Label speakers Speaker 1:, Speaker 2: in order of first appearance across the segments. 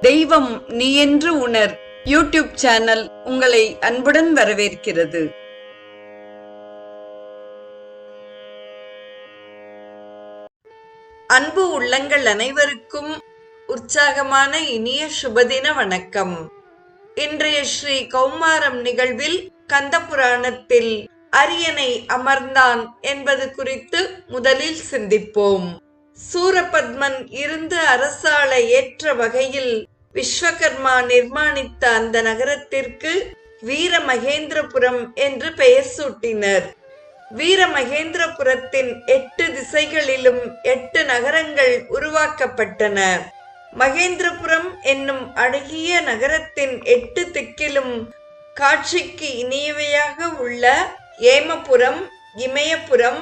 Speaker 1: தெய்வம் நீ என்று உணர். யூடியூப் சேனல் உங்களை அன்புடன் வரவேற்கிறது. அன்பு உள்ளங்கள் அனைவருக்கும் உற்சாகமான இனிய சுபதின வணக்கம். இன்றைய ஸ்ரீ கௌமாரம் நிகழ்வில் கந்த புராணத்தில் அரியணை அமர்ந்தான் என்பது குறித்து முதலில் சிந்திப்போம். சூரபத்மன் இருந்து அரசாள ஏற்ற வகையில் விஸ்வகர்மா நிர்மாணித்த அந்த நகரத்திற்கு வீரமகேந்திரபுரம் என்று பெயர் சூட்டினர். வீரமகேந்திரபுரத்தின் எட்டு திசைகளிலும் எட்டு நகரங்கள் உருவாக்கப்பட்டன. மகேந்திரபுரம் என்னும் அழகிய நகரத்தின் எட்டு திக்கிலும் காட்சிக்கு இனியவையாக உள்ள ஏமபுரம் இமயபுரம்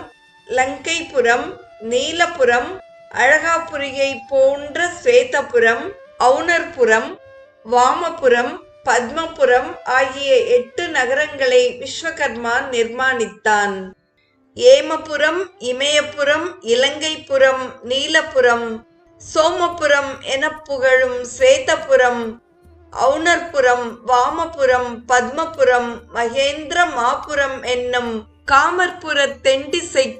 Speaker 1: லங்கைபுரம் நீலபுரம் அழகாபுரியை போன்ற ஸ்வேதபுரம் அவுனர்புரம் வாமபுரம் பத்மபுரம் ஆகிய எட்டு நகரங்களை விஸ்வகர்மா நிர்மாணித்தான். ஏமபுரம் இமயபுரம் இலங்கைபுரம் நீலபுரம் சோமபுரம் என புகழும் ஸ்வேதபுரம் அவுனர்புரம் வாமபுரம் பத்மபுரம் மகேந்திர மாபுரம் என்னும் காமர்புர தெண்டிசை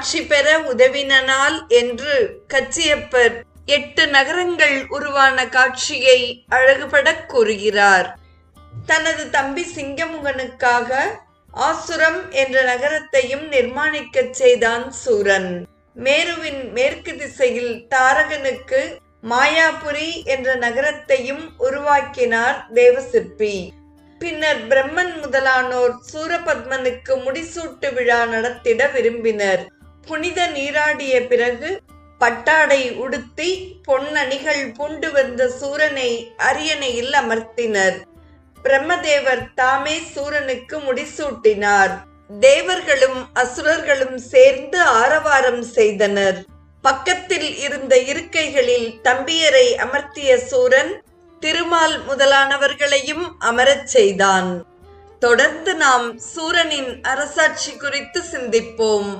Speaker 1: காட்சி பெற உதவினால் என்று கச்சியப்பர் எட்டு நகரங்கள் உருவான காட்சியை அழகுபடக் கூறுகிறார். தனது தம்பி சிங்கமுகனுக்காக ஆசுரம் என்ற நகரத்தையும் நிர்மாணிக்கச் செய்தான் சூரன். மேருவின் மேற்கு திசையில் தாரகனுக்கு மாயாபுரி என்ற நகரத்தையும் உருவாக்கினார் தேவசிற்பி. பின்னர் பிரம்மன் முதலானோர் சூரபத்மனுக்கு முடிசூட்டு விழா நடத்திட விரும்பினர். புனித நீராடிய பிறகு பட்டாடை உடுத்தி பொன்னணிகள் பூண்டு வந்த சூரனை அரியணையில் அமர்த்தினர். பிரம்மதேவர் தாமே சூரனுக்கு முடிசூட்டினார். தேவர்களும் அசுரர்களும் சேர்ந்து ஆரவாரம் செய்தனர். பக்கத்தில் இருந்த இருக்கைகளில் தம்பியரை அமர்த்திய சூரன் திருமால் முதலானவர்களையும் அமரச் செய்தான். தொடர்ந்து நாம் சூரனின் அரசாட்சி குறித்து சிந்திப்போம்.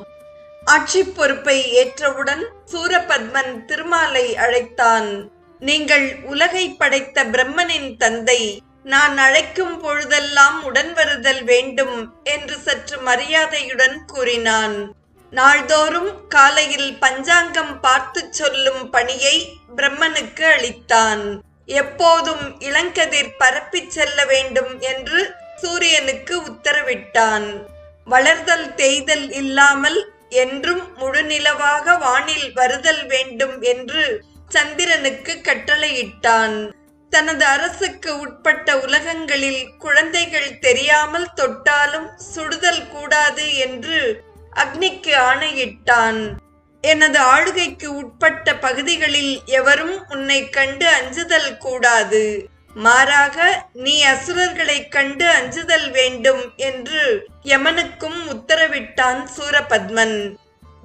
Speaker 1: ஆட்சி பொறுப்பை ஏற்றவுடன் சூரபத்மன் திருமாலை அழைத்தான். நீங்கள் உலகை படைத்த பிரம்மனின் தந்தை நான் அழைக்கும் பொழுதெல்லாம் உடன் வருதல் வேண்டும் என்று சற்று மரியாதையுடன் கூறினான். நாள்தோறும் காலையில் பஞ்சாங்கம் பார்த்து சொல்லும் பணியை பிரம்மனுக்கு அளித்தான். எப்போதும் இளங்கதிர் பரப்பிச் செல்ல வேண்டும் என்று சூரியனுக்கு உத்தரவிட்டான். வளர்தல் தேய்தல் இல்லாமல் என்றும் முழுநிலவாக வானில் வருதல் வேண்டும் என்று சந்திரனுக்கு கட்டளையிட்டான். தனது அரசுக்கு உட்பட்ட உலகங்களில் குழந்தைகள் தெரியாமல் தொட்டாலும் சுடுதல் கூடாது என்று அக்னிக்கு ஆணையிட்டான். எனது ஆளுகைக்கு உட்பட்ட பகுதிகளில் எவரும் உன்னை கண்டு அஞ்சுதல் கூடாது. மாறாக நீ அசுரர்களைக் கண்டு அஞ்சுதல் வேண்டும் என்று யமனுக்கும் உத்தரவிட்டான் சூரபத்மன்.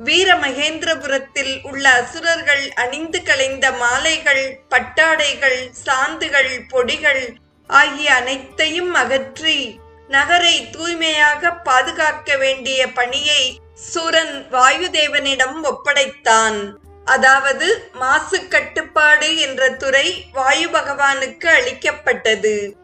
Speaker 1: வீரமகேந்திரபுரத்தில் உள்ள அசுரர்கள் அணிந்து கலைந்த மாலைகள் பட்டாடைகள் சாந்துகள் பொடிகள் ஆகிய அனைத்தையும் அகற்றி நகரை தூய்மையாக பாதுகாக்க வேண்டிய பணியை சூரன் வாயுதேவனிடம் ஒப்படைத்தான். அதாவது மாசு கட்டுப்பாடு என்ற துறை வாயு பகவானுக்கு அளிக்கப்பட்டது.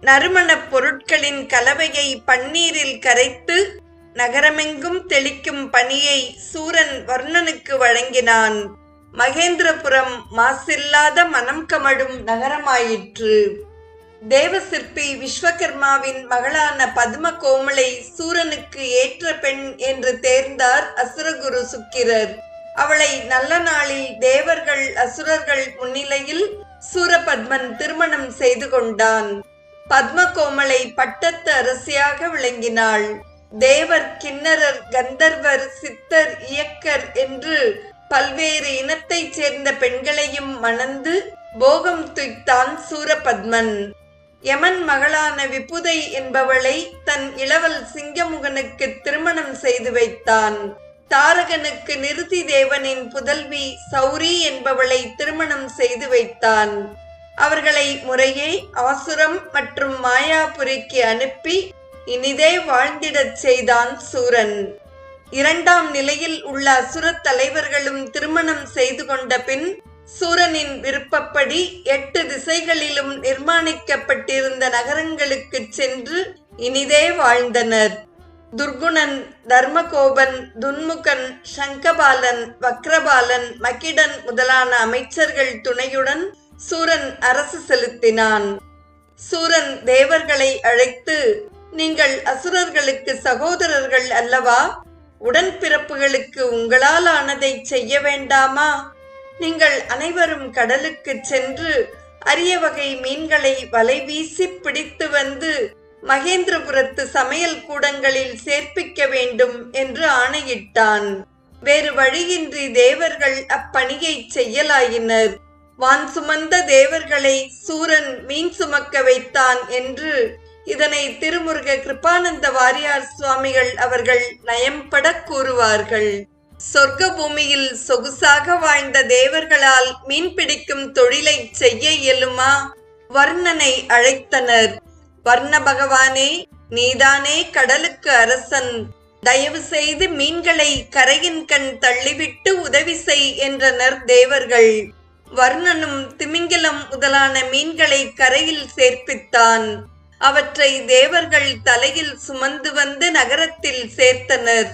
Speaker 1: நறுமணப் பொருட்களின் கலவையை பன்னீரில் கரைத்து நகரமெங்கும் தெளிக்கும் பணியை சூரன் வர்ணனுக்கு வழங்கினான். மகேந்திரபுரம் மாசில்லாத மனம் கமடும் நகரமாயிற்று. தேவசிற்பி விஸ்வகர்மாவின் மகளான பத்ம கோமலை சூரனுக்கு ஏற்ற பெண் என்று தேர்ந்தார் அசுரகுரு சுக்கிரர். அவளை நல்ல நாளில் தேவர்கள் அசுரர்கள் முன்னிலையில் சூரபத்மன் திருமணம் செய்து கொண்டான். பத்ம கோமலை பட்டத்து அரசியாக விளங்கினாள். தேவர் கிண்ணரர் கந்தர்வர் சித்தர் இயக்கர் என்று பல்வேறு இனத்தைச் சேர்ந்த பெண்களையும் மணந்து போகம் துய்த்தான் சூரபத்மன். யமன் மகளான விபுதை என்பவளை தன் இளவல் சிங்கமுகனுக்கு திருமணம் செய்து வைத்தான். தாரகனுக்கு நிருதி தேவனின் புதல்வி சௌரி என்பவளை திருமணம் செய்து வைத்தான். அவர்களை முறையே ஆசுரம் மற்றும் மாயாபுரிக்கு அனுப்பி இனிதே வாழ்ந்திடச் செய்தான் சூரன். இரண்டாம் நிலையில் உள்ள அசுரத் தலைவர்களும் திருமணம் செய்து கொண்ட பின் சூரனின் விருப்பப்படி எட்டு திசைகளிலும் நிர்மாணிக்கப்பட்டிருந்த நகரங்களுக்குச் சென்று இனிதே வாழ்ந்தனர். துர்குணன் தர்மகோபன் துன்முகன் சங்கபாலன் வக்ரபாலன் மகிடன் முதலான அமைச்சர்கள் துணையுடன் சூரன் அரசு செலுத்தினான். சூரன் தேவர்களை அழைத்து நீங்கள் அசுரர்களுக்கு சகோதரர்கள் அல்லவா? உடன்பிறப்புகளுக்கு உங்களால் ஆனதை செய்ய வேண்டாமா? நீங்கள் அனைவரும் கடலுக்கு சென்று அரிய வகை மீன்களை வலை வீசி பிடித்து வந்து மகேந்திரபுரத்து சமையல் கூடங்களில் சேர்ப்பிக்க வேண்டும் என்று ஆணையிட்டான். வேறு வழியின்றி தேவர்கள் அப்பணியை செய்யலாயினர். வான் சுமந்த தேவர்களை சூரன் மீன் சுமக்க வைத்தான் என்று இதனை திருமுருக கிருபானந்த வாரியார் சுவாமிகள் அவர்கள் நயம்பட கூறுவார்கள். சொர்க்க பூமியில் சொகுசாக வாழ்ந்த தேவர்களால் மீன் பிடிக்கும் தொழிலை செய்ய இயலுமா? வர்ணனை அழைத்தனர். வர்ண பகவானே நீதானே கடலுக்கு அரசன். தயவு செய்து மீன்களை கரையின் கண் தள்ளிவிட்டு உதவி செய் என்றனர் தேவர்கள். வர்ணனும் திமிங்கிலம் முதலான மீன்களை கரையில் சேர்ப்பித்தான். அவற்றை தேவர்கள் தலையில் சுமந்து வந்து நகரத்தில் சேர்த்தனர்.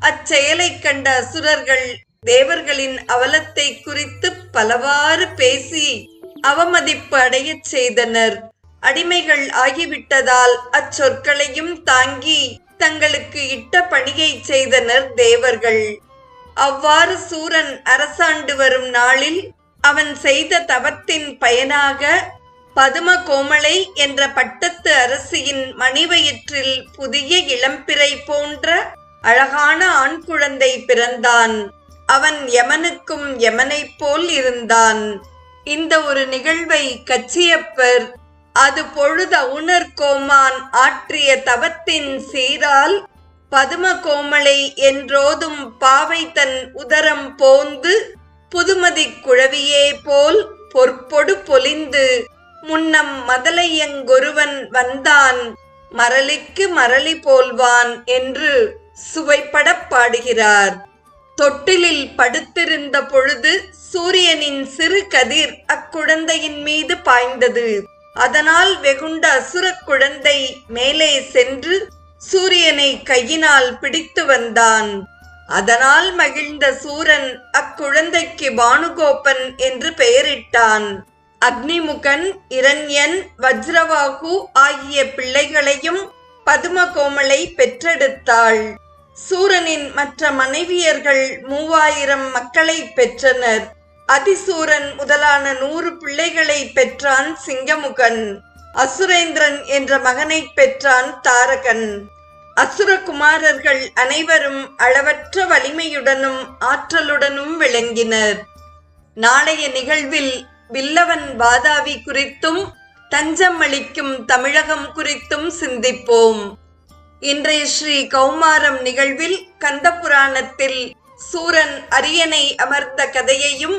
Speaker 1: அச்செயலைக் கண்ட அசுரர்கள் தேவர்களின் அவலத்தை குறித்து பலவாறு பேசி அவமதிப்பு அடையச் செய்தனர். அடிமைகள் ஆகிவிட்டதால் அச்சொற்களையும் தாங்கி தங்களுக்கு இட்ட பணியை செய்தனர் தேவர்கள். அவ்வாறு சூரன் அரசாண்டு வரும் நாளில் அவன் செய்த தவத்தின் பயனாக பதும கோமலை என்ற பட்டத்து அரசியின் மணிவயிற்றில் புதிய இளம்பிறை போன்ற அழகான ஆண் குழந்தை பிறந்தான். அவன் யமனுக்கும் யமனைப் போல் இருந்தான். இந்த ஒரு நிகழ்வை கச்சியப்பர் அது பொழுத உணர்கோமான் ஆற்றிய தவத்தின் சீரால் பதுமகோமளை என்றோதும் பாவை தன் உதரம் போந்து புதுமதி குழவியே போல் பொற்பொடு பொலிந்து முன்னம் மதலையங்கொருவன் வந்தான் மரளிக்கு மரளி போல்வான் என்று சுவைப்படப் பாடுகிறார். தொட்டிலில் படுத்திருந்த பொழுது சூரியனின் சிறு கதிர் அக்குழந்தையின் மீது பாய்ந்தது. அதனால் வெகுண்ட அசுர குழந்தை மேலே சென்று சூரியனை கையினால் பிடித்து வந்தான். அதனால் மகிழ்ந்த சூரன் அக்குழந்தைக்கு பானுகோபன் என்று பெயரிட்டான். அக்னிமுகன் இரண்யன் வஜ்ரவாகு ஆகிய பிள்ளைகளையும் பதுமகோமலை பெற்றெடுத்தாள். சூரனின் மற்ற மனைவியர்கள் மூவாயிரம் மக்களை பெற்றனர். அதிசூரன் முதலான நூறு பிள்ளைகளை பெற்றான் சிங்கமுகன். அசுரேந்திரன் என்ற மகனை பெற்றான் தாரகன். அசுரகுமாரர்கள் அனைவரும் அளவற்ற வலிமையுடனும் ஆற்றலுடனும் விளங்கினர். நாளைய நிகழ்வில் வில்லவன் வாதாவி குறித்தும் தஞ்சம் அளிக்கும் தமிழகம் குறித்தும் சிந்திப்போம். இன்றைய ஸ்ரீ கௌமாரம் நிகழ்வில் கந்த புராணத்தில் சூரன் அரியணை அமர்ந்த கதையையும்